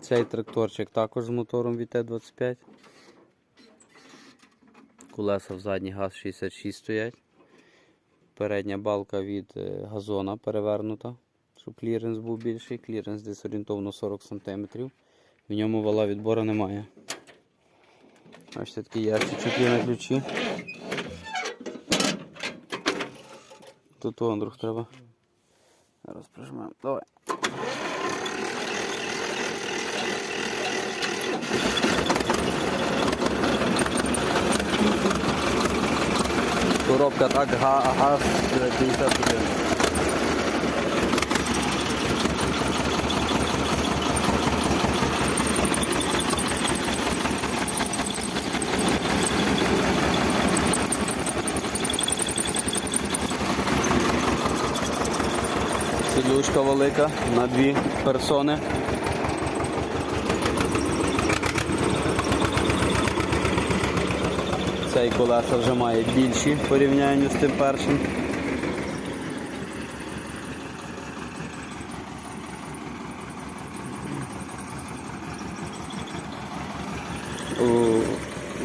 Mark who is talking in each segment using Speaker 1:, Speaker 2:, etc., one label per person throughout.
Speaker 1: Цей тракторчик також з мотором VT25. Колеса в задній газ 66 стоять. Передня балка від е, газона перевернута, щоб кліренс був більший. Кліренс десь орієнтовно 40 см. В ньому вала відбору немає. Бачите, такий ящичок є на ключі. Тут вон треба. Зараз прижмемо. Давай. Коробка так га- газ 51. Сідлючка велика на дві персони. Цей колеса вже має більші в порівнянні з тим першим.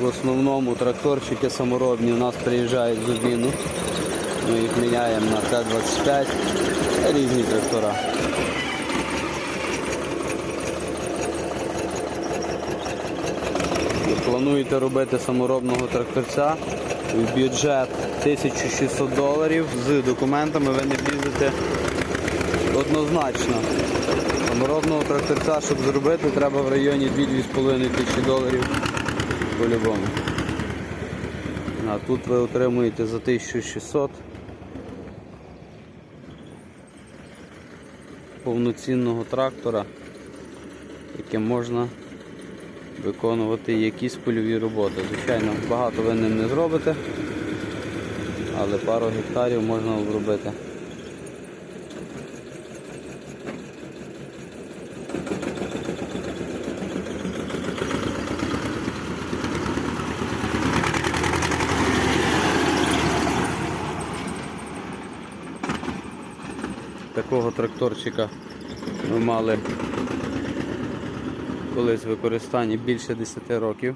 Speaker 1: В основному тракторчики саморобні у нас приїжджають з обміну. Ми їх міняємо на Т-25 різні трактора. Плануєте робити саморобного тракторця в бюджет 1600 доларів з документами ви не влізете однозначно. Саморобного тракторця, щоб зробити, треба в районі 2-2,5 тисячі доларів по-любому. А тут ви отримуєте за 1600 повноцінного трактора, яким можна виконувати якісь польові роботи. Звичайно, багато ви ним не зробите, але пару гектарів можна обробити. Такого тракторчика ми мали колись в використанні більше 10 років.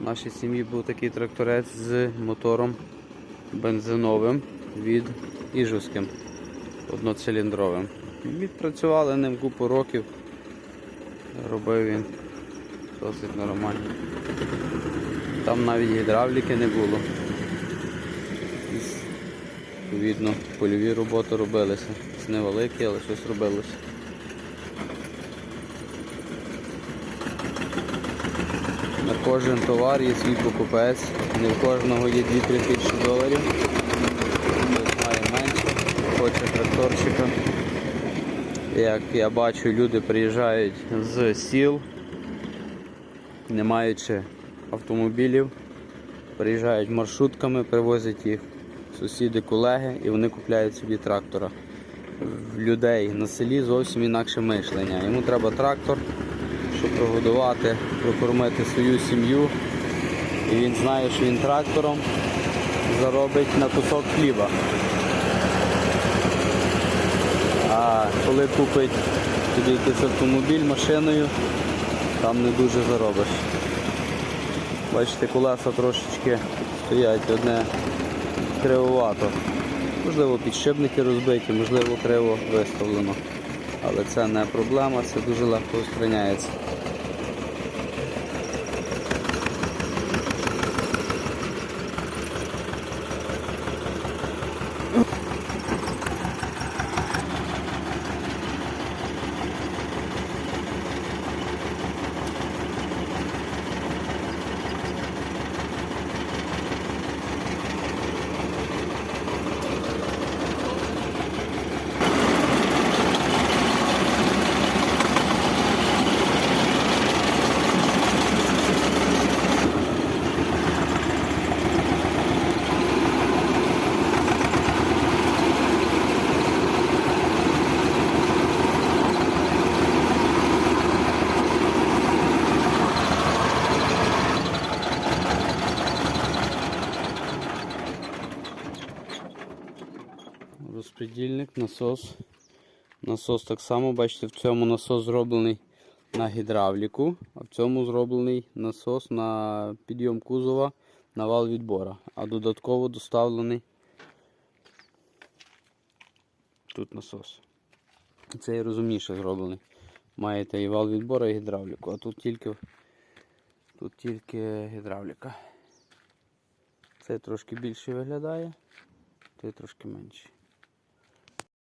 Speaker 1: В нашій сім'ї був такий тракторець з мотором бензиновим від Іжуським одноциліндровим. Відпрацювали ним купу років. Робив він досить нормально. Там навіть гідравліки не було. Відповідно, польові роботи робилися. Невеликі, але щось робилося. На кожен товар є свій покупець. Не в кожного є 2-3 тисячі доларів. Хтось має менше, хоче тракторчика. Як я бачу, люди приїжджають з сіл, не маючи автомобілів, приїжджають маршрутками, привозять їх сусіди, колеги і вони купляють собі трактора. В людей на селі зовсім інакше мишлення. Йому треба трактор, прогодувати, прокормити свою сім'ю. І він знає, що він трактором заробить на кусок хліба. А коли купить собі якийсь автомобіль машиною, там не дуже заробиш. Бачите, колеса трошечки стоять одне кривовато. Можливо, підшипники розбиті, можливо, криво виставлено. Але це не проблема, це дуже легко устраняється. Розпредільник, насос. Насос так само, бачите, в цьому насос зроблений на гідравліку, а в цьому зроблений насос на підйом кузова на вал відбора, а додатково доставлений тут насос. Цей розумніше зроблений. Маєте і вал відбора, і гідравліку, а тут тільки, тут тільки гідравліка. Цей трошки більше виглядає, цей трошки менший.